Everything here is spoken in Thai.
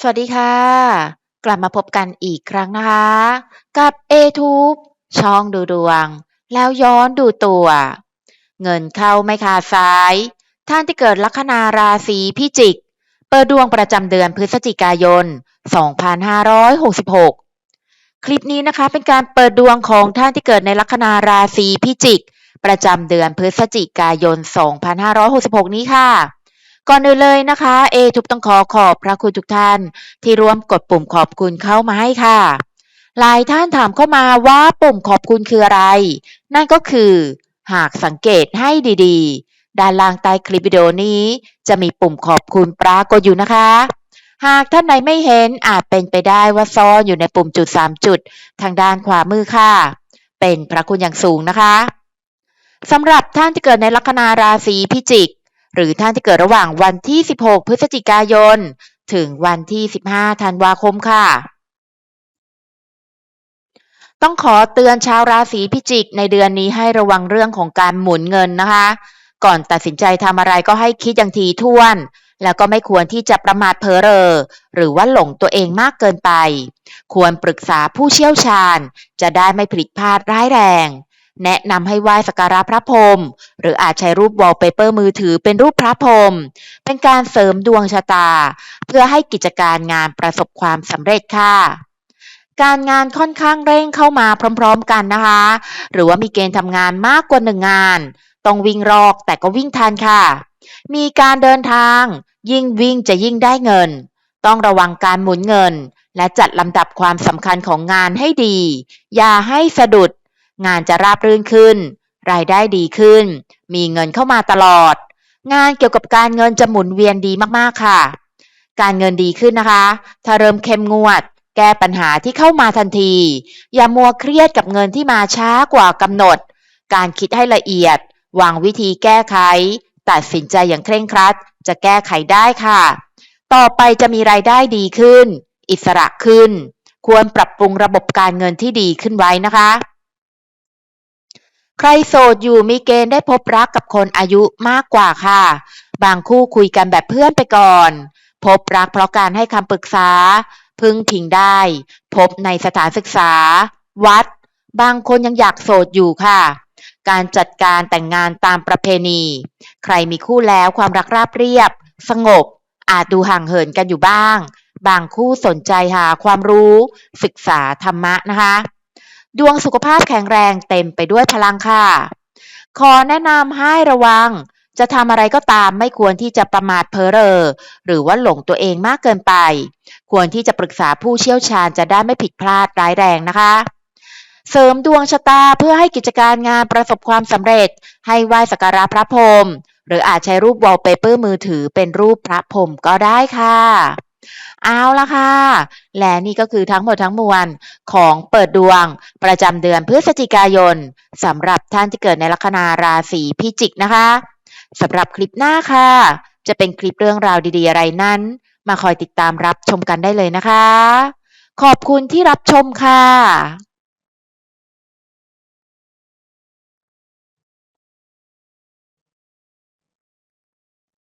สวัสดีค่ะ กลับมาพบกันอีกครั้งนะคะ กับ A-Tube ช่องดูดวง แล้วย้อนดูตัว เงินเข้าไม่ขาดสาย ท่านที่เกิดลัคนาราศีพิจิก เปิดดวงประจำเดือนพฤศจิกายน 2566 คลิปนี้นะคะเป็นการเปิดดวงของท่านที่เกิดในลัคนาราศีพิจิก ประจำเดือนพฤศจิกายน 2566 นี้ค่ะ ก่อนอื่นเลยนะคะ เอทุกต้องขอขอบพระคุณทุกท่าน ที่ร่วมกดปุ่มขอบคุณเข้ามาให้ค่ะ หลายท่านถามเข้ามาว่าปุ่มขอบคุณคืออะไร นั่นก็คือ หากสังเกตให้ดีๆ ด้านล่างใต้คลิปวิดีโอนี้ จะมีปุ่มขอบคุณปรากฏอยู่นะคะ หากท่านไหนไม่เห็นอาจเป็นไปได้ว่าซ่อนอยู่ในปุ่มจุด 3 จุด ทางด้านขวามือค่ะ เป็นพระคุณอย่างสูงนะคะสำหรับท่านที่เกิดในลัคนาราศีพิจิก หรือท่านที่เกิดระหว่างวันที่ 16 พฤศจิกายน ถึงวันที่ 15 ธันวาคมค่ะ ต้องขอเตือนชาวราศีพิจิกในเดือนนี้ให้ระวังเรื่องของการหมุนเงินนะคะ ก่อนตัดสินใจทำอะไรก็ให้คิดอย่างทีท่วน แล้วก็ไม่ควรที่จะประมาทเพ้อเรอ หรือว่าหลงตัวเองมากเกินไป ควรปรึกษาผู้เชี่ยวชาญ จะได้ไม่ผิดพลาดร้ายแรง แนะนำให้ไหว้สักการะพระพรหมหรืออาจใช้รูปวอลเปเปอร์มือถือเป็นรูปพระพรหมเป็นการเสริมดวงชะตา เพื่อให้กิจการงานประสบความสำเร็จค่ะการงานค่อนข้างเร่งเข้ามาพร้อมๆกันนะคะ หรือว่ามีเกณฑ์ทำงานมากกว่าหนึ่งงาน ต้องวิ่งรอกแต่ก็วิ่งทันค่ะ มีการเดินทาง ยิ่งวิ่งจะยิ่งได้เงิน ต้องระวังการหมุนเงิน และจัดลำดับความสำคัญของงานให้ดี อย่าให้สะดุด งานจะราบรื่นขึ้น รายได้ดีขึ้น มีเงินเข้ามาตลอด งานเกี่ยวกับการเงินจะหมุนเวียนดีมากๆค่ะ การเงินดีขึ้นนะคะ ถ้าเริ่มเข้มงวด แก้ปัญหาที่เข้ามาทันที อย่ามัวเครียดกับเงินที่มาช้ากว่ากำหนด การคิดให้ละเอียด วางวิธีแก้ไข ตัดสินใจอย่างเคร่งครัด จะแก้ไขได้ค่ะ ต่อไปจะมีรายได้ดีขึ้น อิสระขึ้นควรปรับปรุงระบบการเงินที่ดีขึ้นไว้นะคะ ใครโสดอยู่มีเกณฑ์ได้พบรักกับคนอายุมากกว่าค่ะ บางคู่คุยกันแบบเพื่อนไปก่อน พบรักเพราะการให้คำปรึกษา พึ่งพิงได้ พบในสถานศึกษา วัด บางคนยังอยากโสดอยู่ค่ะ การจัดการแต่งงานตามประเพณี ใครมีคู่แล้วความรักราบเรียบ สงบ อาจดูห่างเหินกันอยู่บ้าง บางคู่สนใจหาความรู้ ศึกษาธรรมะนะคะ ดวงสุขภาพแข็งแรงเต็มไปด้วยพลังค่ะ ขอแนะนำให้ระวัง จะทำอะไรก็ตามไม่ควรที่จะประมาทเพ้อเรอ หรือว่าหลงตัวเองมากเกินไป ควรที่จะปรึกษาผู้เชี่ยวชาญจะได้ไม่ผิดพลาดร้ายแรงนะคะเสริมดวงชะตาเพื่อให้กิจการงานประสบความสำเร็จ ให้ไหว้สักการะพระพรหมหรืออาจใช้รูปวอลเปเปอร์มือถือเป็นรูปพระพรหมก็ได้ค่ะ เอาละค่ะ และนี่ก็คือทั้งหมดทั้งมวลของเปิดดวงประจำเดือนพฤศจิกายนสำหรับท่านที่เกิดในลัคนาราศีพิจิกนะคะสำหรับคลิปหน้าค่ะ จะเป็นคลิปเรื่องราวดีๆอะไรนั้น มาคอยติดตามรับชมกันได้เลยนะคะ ขอบคุณที่รับชมค่ะ